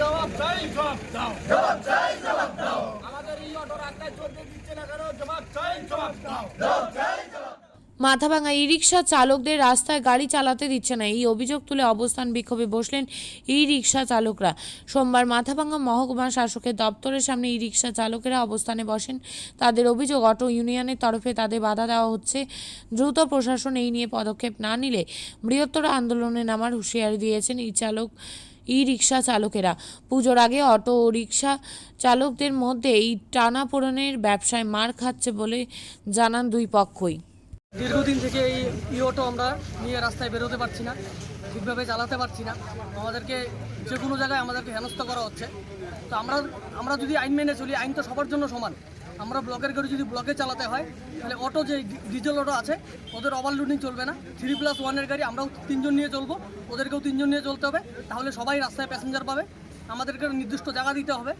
জবাব চাই জবাব দাও। জবাব চাই জবাব দাও। আমাদের এই অটো রাস্তায় চলতে দিচ্ছে না কেন? জবাব চাই জবাব দাও। জবাব চাই জবাব মাথাভাঙা ই রিক্সা চালকদের রাস্তায় গাড়ি চালাতে দিচ্ছে না। এই অভিযোগ তুলে অবস্থান বিক্ষোভে বসলেন ই রিক্সা চালকরা। সোমবার মাথাভাঙা মহকুমা শাসকের দপ্তরের সামনে ই রিক্সা চালকেরা অবস্থানে বসেন। তাদের অভিযোগ অটো ইউনিয়নের তরফে তাদের বাধা দেওয়া হচ্ছে। দ্রুত প্রশাসন এই নিয়ে পদক্ষেপ না নিলে বৃহত্তর আন্দোলনে নামার হুঁশিয়ারি দিয়েছেন এই চালক ই রিক্সা চালকেরা। পুজোর আগে অটো ও রিক্সা চালকদের মধ্যে এই টানাপোড়েনের ব্যবসায় মার খাচ্ছে বলে জানান দুই পক্ষই। দীর্ঘদিন থেকে এই ই অটো আমরা নিয়ে রাস্তায় বেরোতে পারছি না, ঠিকভাবে চালাতে পারছি না। আমাদেরকে যে কোনো জায়গায় আমাদেরকে হেনস্থ করা হচ্ছে। তো আমরা আমরা যদি আইন মেনে চলি, আইন তো সবার জন্য সমান। আমরা ব্লকের গাড়ি যদি ব্লকে চালাতে হয়, তাহলে অটো যে ডিজেল অটো আছে, ওদের ওভারলোডিং চলবে না। থ্রি প্লাস ওয়ানের গাড়ি আমরাও তিনজন নিয়ে চলবো, ওদেরকেও তিনজন নিয়ে চলতে হবে, তাহলে সবাই রাস্তায় প্যাসেঞ্জার পাবে। আমাদেরকে নির্দিষ্ট জায়গা দিতে হবে।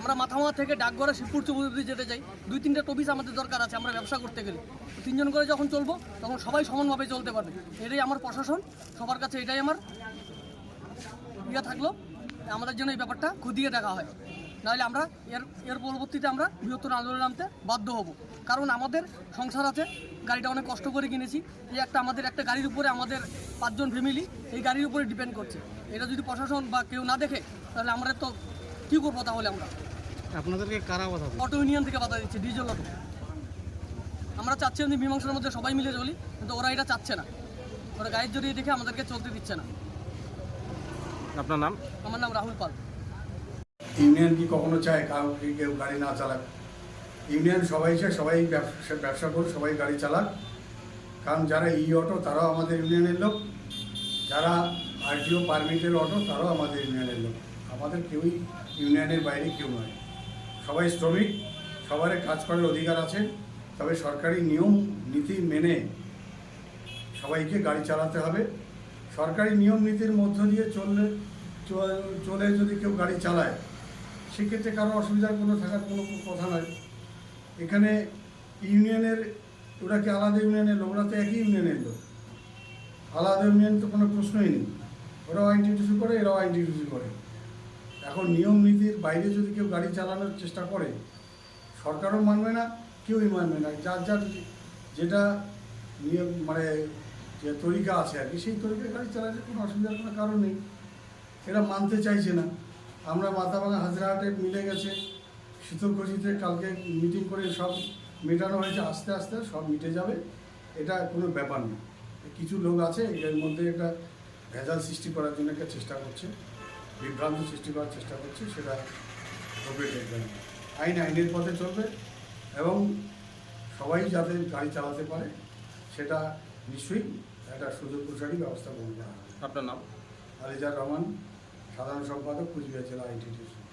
আমরা মাথামা থেকে ডাকঘরে শিবপুর চৌধুরী যেতে চাই। দুই তিনটে টপিস আমাদের দরকার আছে, আমরা ব্যবসা করতে গেলে। তিনজন করে যখন চলবো, তখন সবাই সমানভাবে চলতে পারবে। এটাই আমার প্রশাসন, সবার কাছে এটাই আমার ইয়ে থাকল। আমাদের জন্য এই ব্যাপারটা খুদিয়ে দেখা হয়। নাহলে আমরা এর এর পরবর্তীতে আমরা বৃহত্তর আন্দোলনে নামতে বাধ্য হব। কারণ আমাদের সংসার আছে গাড়িটা অনেক কষ্ট করে কিনেছি। এই একটা আমাদের একটা গাড়ির উপরে আমাদের পাঁচজন ফ্যামিলি এই গাড়ির উপরে ডিপেন্ড করছে। এটা যদি প্রশাসন বা কেউ না দেখে তাহলে আমরা তো কী করব তাহলে আমরা? আপনাদেরকে কারা দিচ্ছে? অটো ইউনিয়ন থেকে বাধা দিচ্ছে ডিজেল অটো। আমরা চাচ্ছি এমনি মীমাংসার মধ্যে সবাই মিলে চলি কিন্তু ওরা এটা চাচ্ছে না। ওরা গায়ের জড়িয়ে দেখে আমাদেরকে চলতে দিচ্ছে না। আপনার নাম? আমার নাম রাহুল পাল। ইউনিয়ন কি কখনো চায়? কারও কেউ গাড়ি না চালাক? ইউনিয়ন সবাই চায়, সবাই ব্যবসা ব্যবসা করুক, সবাই গাড়ি চালাক। কারণ যারা ই অটো, তারাও আমাদের ইউনিয়নের লোক। যারা আরটিও পারমিটের অটো, তারাও আমাদের ইউনিয়নের লোক। আমাদের কেউই ইউনিয়নের বাইরে কেউ নয়। সবাই শ্রমিক, সবারই কাজ করার অধিকার আছে। তবে সরকারি নিয়ম, নীতি মেনে সবাইকে গাড়ি চালাতে হবে। সরকারি নিয়ম, নীতির মধ্য দিয়ে চললে চলে যদি কেউ গাড়ি চালায় সেক্ষেত্রে কারও অসুবিধার কোনো থাকার কোনো কথা নয় এখানে ইউনিয়নের ওরা কি আলাদা ইউনিয়নের লোক, ওরা তো একই ইউনিয়নের লোক। আলাদা ইউনিয়ন তো কোনো প্রশ্নই নেই। ওরাও আইন ডিউটি করে, এরাও আইন ডিউটি করে। এখন নিয়ম নীতির বাইরে যদি কেউ গাড়ি চালানোর চেষ্টা করে, সরকারও মানবে না, কেউই মানবে না। যার যার যেটা নিয়ম মানে যে তরিকা আছে আর কি, সেই তরিকায় গাড়ি চালাতে কোনো অসুবিধার কোনো কারণ নেই। এরা মানতে চাইছে না। আমরা মাথাভাঙা হাজরাহাটে মিলে গেছে। শীতলকুচিতে কালকে মিটিং করে সব মেটানো হয়েছে আস্তে আস্তে সব মিটে যাবে। এটা কোনো ব্যাপার না। কিছু লোক আছে এর মধ্যে একটা ভেজাল সৃষ্টি করার জন্য একটা চেষ্টা করছে বিভ্রান্ত সৃষ্টি করার চেষ্টা করছে সেটা হবে আইন আইনের পথে চলবে এবং সবাই যাতে গাড়ি চালাতে পারে সেটা নিশ্চয়ই একটা সুযোগ প্রসারী ব্যবস্থা গ্রহণ করা হবে। আপনার নাম? আলিজার রহমান। সাধারণ সম্পাদক কুচবিহার জেলা আইটিটিউশন